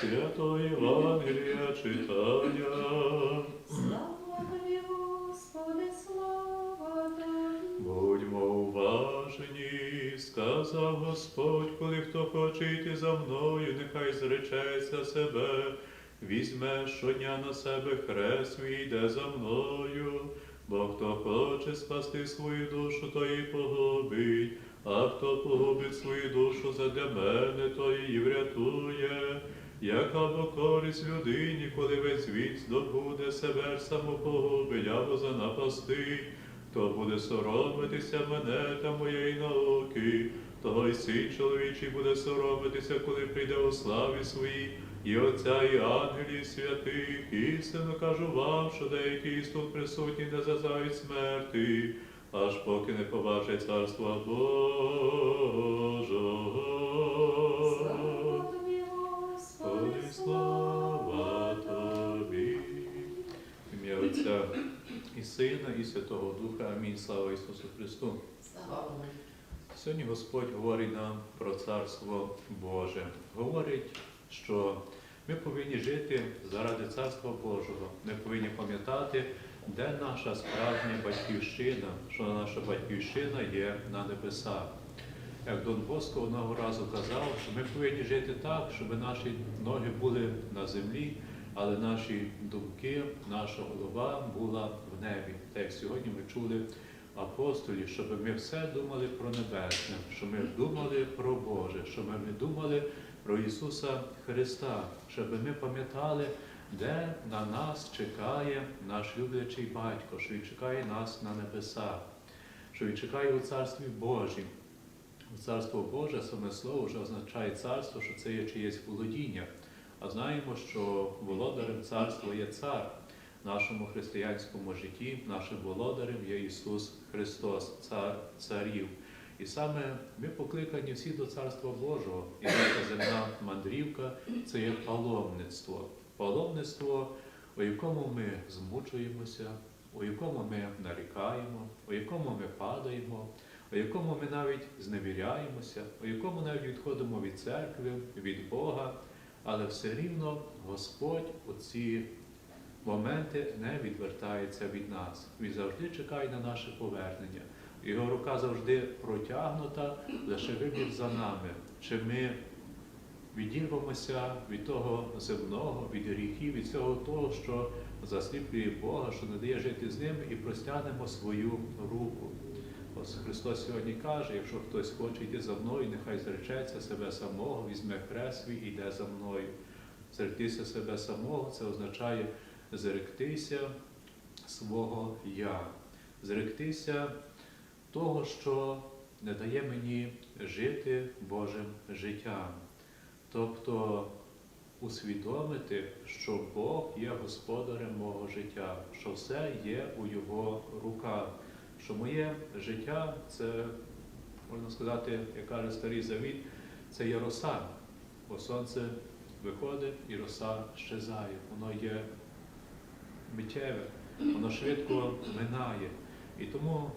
Святого Євангелія читання. Слава тобі, Господи, слава тобі. Будьмо уважні, сказав Господь, коли хто хоче йти за мною, нехай зречеться себе, візьме щодня на себе хрест свій, йде за мною. Бо хто хоче спасти свою душу, то її погубить, а хто погубить свою душу задля мене, то її врятує. Яка бо користь людині, коли весь світ здобуде себе ж самопогубить або занапастить, Хто буде соромитися мене та моєї науки, того й син чоловічий буде соромитися, коли прийде у славі своїй, і Отця, і ангелів святих, істинно кажу вам, що деякі із тут присутні не зазнають смерти, аж поки не побачать царства Божого. Слава тобі. Ім'я Отця і Сина, і Святого Духа. Амінь. Слава Ісусу Христу. Слава Сьогодні Господь говорить нам про Царство Боже. Говорить, що ми повинні жити заради Царства Божого. Ми повинні пам'ятати, де наша справжня батьківщина, що наша батьківщина є на небесах. Як Дон Боско одного разу казав, що ми повинні жити так, щоб наші ноги були на землі, але наші думки, наша голова була в небі. Так як сьогодні ми чули апостолі, щоб ми все думали про небесне, щоб ми думали про Боже, щоб ми думали про Ісуса Христа, щоб ми пам'ятали, де на нас чекає наш люблячий батько, що Він чекає нас на небесах, що Він чекає у Царстві Божім. Царство Боже, саме слово вже означає царство, що це є чиєсь володіння. А знаємо, що володарем царства є цар. В нашому християнському житті нашим володарем є Ісус Христос, Цар царів. І саме ми покликані всі до Царства Божого. І наша земна мандрівка це є паломництво. Паломництво, у якому ми змучуємося, у якому ми нарікаємо, у якому ми падаємо, у якому ми навіть зневіряємося, у якому навіть відходимо від церкви, від Бога, але все рівно Господь у ці моменти не відвертається від нас. Він завжди чекає на наше повернення. Його рука завжди протягнута, лише вибір за нами. Чи ми відірвемося від того земного, від гріхів, від всього того, що засліплює Бога, що не дає жити з ним, і простягнемо свою руку. Христос сьогодні каже, якщо хтось хоче йти за мною, нехай зречеться себе самого, візьме хрест свій і йде за мною. Зректися себе самого це означає зректися свого я, зректися того, що не дає мені жити Божим життям. Тобто усвідомити, що Бог є господарем мого життя, що все є у Його руках, що моє життя це, можна сказати, як каже старий завіт, це є роса, бо сонце виходить і роса щезає. Воно є миттєве, воно швидко минає. І тому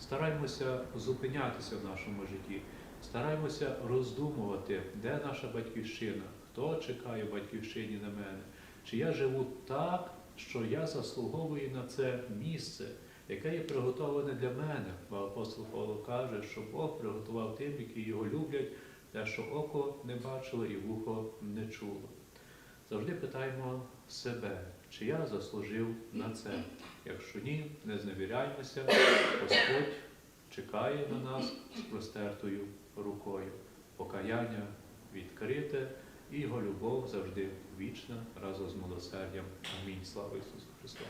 стараймося зупинятися в нашому житті, стараймося роздумувати, де наша батьківщина, хто чекає батьківщині на мене, чи я живу так, що я заслуговую на це місце, яке є приготовлене для мене. Бо апостол Павло каже, що Бог приготував тим, які його люблять, те, що око не бачило і вухо не чуло. Завжди питаємо себе, чи я заслужив на це. Якщо ні, не зневіряймося, Господь чекає на нас з простертою рукою. Покаяння відкрите і його любов завжди вічна разом з милосердям. Амінь. Слава Ісусу Христу!